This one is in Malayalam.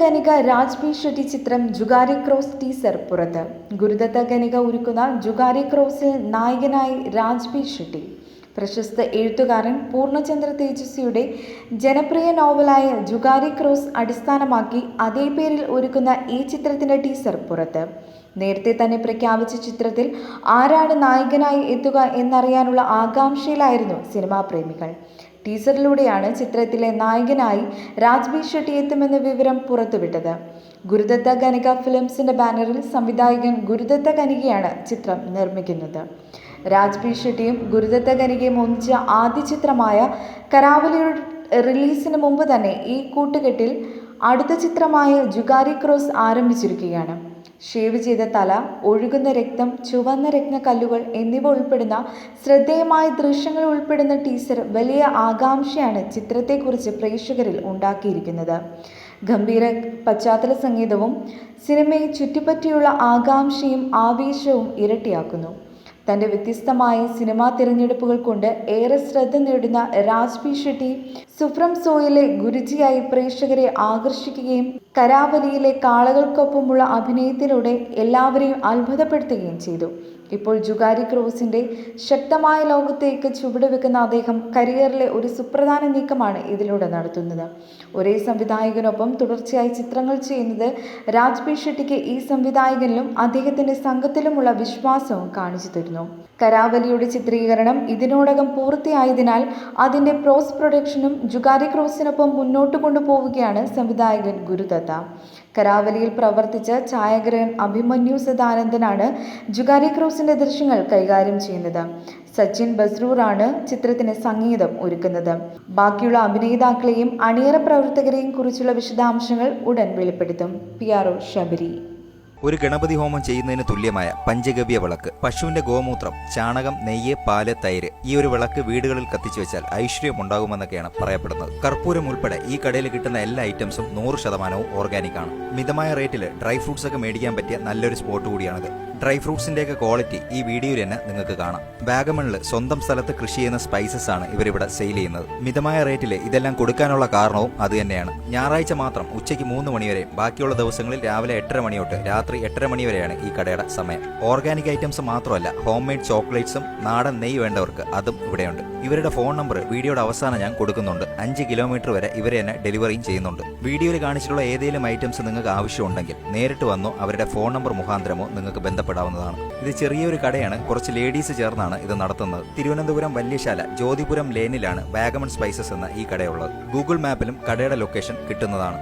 ഗനിക രാജ് ബി ഷെട്ടി ചിത്രം ജുഗാരി ക്രോസ് ടീസർ പുറത്ത്. ഗുരുദത്ത ഗനിക ഒരുക്കുന്ന ജുഗാരി ക്രോസിൽ നായകനായി രാജ് ബി ഷെട്ടി. പ്രശസ്ത എഴുത്തുകാരൻ പൂർണചന്ദ്ര തേജസ്വിയുടെ ജനപ്രിയ നോവലായ ജുഗാരി ക്രോസ് അടിസ്ഥാനമാക്കി അതേ പേരിൽ ഒരുക്കുന്ന ഈ ചിത്രത്തിന്റെ ടീസർ പുറത്ത്. നേരത്തെ തന്നെ പ്രഖ്യാപിച്ച ചിത്രത്തിൽ ആരാണ് നായകനായി എത്തുക എന്നറിയാനുള്ള ആകാംക്ഷയിലായിരുന്നു സിനിമാ പ്രേമികൾ. ടീസറിലൂടെയാണ് ചിത്രത്തിലെ നായകനായി രാജ്ബി ഷെട്ടി എത്തുമെന്ന വിവരം പുറത്തുവിട്ടത്. ഗുരുദത്ത കനിക ഫിലിംസിന്റെ ബാനറിൽ സംവിധായകൻ ഗുരുദത്ത കനികയാണ് ചിത്രം നിർമ്മിക്കുന്നത്. രാജ്ബി ഷെട്ടിയും ഗുരുദത്ത കനികയും ഒന്നിച്ച ആദ്യ ചിത്രമായ കരാവലിയുടെ റിലീസിന് മുമ്പ് തന്നെ ഈ കൂട്ടുകെട്ടിൽ അടുത്ത ചിത്രമായ ജുഗാരി ക്രോസ് ആരംഭിച്ചിരിക്കുകയാണ്. ഷേവ് ചെയ്ത തല ഒഴുകുന്ന രക്തം ചുവന്ന രത്നക്കല്ലുകൾ എന്നിവ ഉൾപ്പെടുന്ന ശ്രദ്ധേയമായ ദൃശ്യങ്ങൾ ഉൾപ്പെടുന്ന ടീസർ വലിയ ആകാംക്ഷയാണ് ചിത്രത്തെക്കുറിച്ച് പ്രേക്ഷകരിൽ ഉണ്ടാക്കിയിരിക്കുന്നത്. ഗംഭീര പശ്ചാത്തല സംഗീതവും സിനിമയെ ചുറ്റിപ്പറ്റിയുള്ള ആകാംക്ഷയും ആവേശവും ഇരട്ടിയാക്കുന്നു. തന്റെ വ്യത്യസ്തമായ സിനിമാ തിരഞ്ഞെടുപ്പുകൾ കൊണ്ട് ഏറെ ശ്രദ്ധ നേടുന്ന രാജ് പി ഷെട്ടി സുഫ്രം സോയിലെ ഗുരുജിയായി പ്രേക്ഷകരെ ആകർഷിക്കുകയും കരാവലിയിലെ കാളകൾക്കൊപ്പമുള്ള അഭിനയത്തിലൂടെ എല്ലാവരെയും അത്ഭുതപ്പെടുത്തുകയും ചെയ്തു. ഇപ്പോൾ ജുഗാരി ക്രൂസിന്റെ ശക്തമായ ലോകത്തേക്ക് ചുവടുവെക്കുന്ന അദ്ദേഹം കരിയറിലെ ഒരു സുപ്രധാന നീക്കമാണ് ഇതിലൂടെ നടത്തുന്നത്. ഒരേ സംവിധായകനൊപ്പം തുടർച്ചയായി ചിത്രങ്ങൾ ചെയ്യുന്നത് രാജ് പി ഷെട്ടിക്ക് ഈ സംവിധായകനിലും അദ്ദേഹത്തിന്റെ സംഘത്തിലുമുള്ള വിശ്വാസവും കാണിച്ചു തരുന്നു. കരാവലിയുടെ ചിത്രീകരണം ഇതിനോടകം പൂർത്തിയായതിനാൽ അതിന്റെ പ്രോസ് പ്രൊഡക്ഷനും ജുഗാരി ക്രോസിനൊപ്പം മുന്നോട്ട് കൊണ്ടുപോവുകയാണ് സംവിധായകൻ ഗുരുദത്ത. കരാവലിയിൽ പ്രവർത്തിച്ച ഛായാഗ്രഹൻ അഭിമന്യു സദാനന്ദനാണ് ജുഗാരി ക്രോസിന്റെ ദൃശ്യങ്ങൾ കൈകാര്യം ചെയ്യുന്നത്. സച്ചിൻ ബസ്രൂറാണ് ചിത്രത്തിന് സംഗീതം ഒരുക്കുന്നത്. ബാക്കിയുള്ള അഭിനേതാക്കളെയും അണിയറ പ്രവർത്തകരെയും കുറിച്ചുള്ള വിശദാംശങ്ങൾ ഉടൻ വെളിപ്പെടുത്തും. P R O Sabari. ഒരു ഗണപതി ഹോമം ചെയ്യുന്നതിന് തുല്യമായ പഞ്ചഗവ്യ വിളക്ക് പശുവിന്റെ ഗോമൂത്രം ചാണകം നെയ്യ് പാൽ തൈര് ഈ ഒരു വിളക്ക് വീടുകളിൽ കത്തിച്ചു വെച്ചാൽ ഐശ്വര്യം ഉണ്ടാകുമെന്നൊക്കെയാണ് പറയപ്പെടുന്നത്. കർപ്പൂരം ഉൾപ്പെടെ ഈ കടയിൽ കിട്ടുന്ന എല്ലാ ഐറ്റംസും നൂറ് ശതമാനവും ഓർഗാനിക് ആണ്. മിതമായ റേറ്റിൽ ഡ്രൈ ഫ്രൂട്ട്സ് ഒക്കെ മേടിക്കാൻ പറ്റിയ നല്ലൊരു സ്പോട്ട് കൂടിയാണിത്. ഡ്രൈ ഫ്രൂട്ട്സിന്റെയൊക്കെ ക്വാളിറ്റി ഈ വീഡിയോയിൽ തന്നെ നിങ്ങൾക്ക് കാണാം. വാഗമണിൽ സ്വന്തം സ്ഥലത്ത് കൃഷി ചെയ്യുന്ന സ്പൈസസ് ആണ് ഇവരിവിടെ സെയിൽ ചെയ്യുന്നത്. മിതമായ റേറ്റിൽ ഇതെല്ലാം കൊടുക്കാനുള്ള കാരണവും അത് തന്നെയാണ്. ഞായറാഴ്ച മാത്രം ഉച്ചയ്ക്ക് മൂന്ന് മണിവരെ ബാക്കിയുള്ള ദിവസങ്ങളിൽ രാവിലെ എട്ടര മണി തൊട്ട് രാത്രി എട്ടര മണി വരെയാണ് ഈ കടയുടെ സമയം. ഓർഗാനിക് ഐറ്റംസ് മാത്രമല്ല ഹോം മെയ്ഡ് ചോക്ലേറ്റ്സും നാടൻ നെയ്യ് വേണ്ടവർക്ക് അതും ഇവിടെയുണ്ട്. ഇവരുടെ ഫോൺ നമ്പർ വീഡിയോയുടെ അവസാനം ഞാൻ കൊടുക്കുന്നുണ്ട്. അഞ്ച് കിലോമീറ്റർ വരെ ഇവരെ തന്നെ ഡെലിവറിയും ചെയ്യുന്നുണ്ട്. വീഡിയോയിൽ കാണിച്ചിട്ടുള്ള ഏതെങ്കിലും ഐറ്റംസ് നിങ്ങൾക്ക് ആവശ്യമുണ്ടെങ്കിൽ നേരിട്ട് വന്നോ അവരുടെ ഫോൺ നമ്പർ മുഖാന്തരമോ നിങ്ങൾക്ക് ബന്ധപ്പെടാവുന്നതാണ്. ഇത് ചെറിയൊരു കടയാണ് കുറച്ച് ലേഡീസ് ചേർന്നാണ് ഇത് നടത്തുന്നത്. തിരുവനന്തപുരം വല്യശാല ജ്യോതിപുരം ലേനിലാണ് വാഗമൺ സ്പൈസസ് എന്ന ഈ കടയുള്ളത്. ഗൂഗിൾ മാപ്പിലും കടയുടെ ലൊക്കേഷൻ കിട്ടുന്നതാണ്.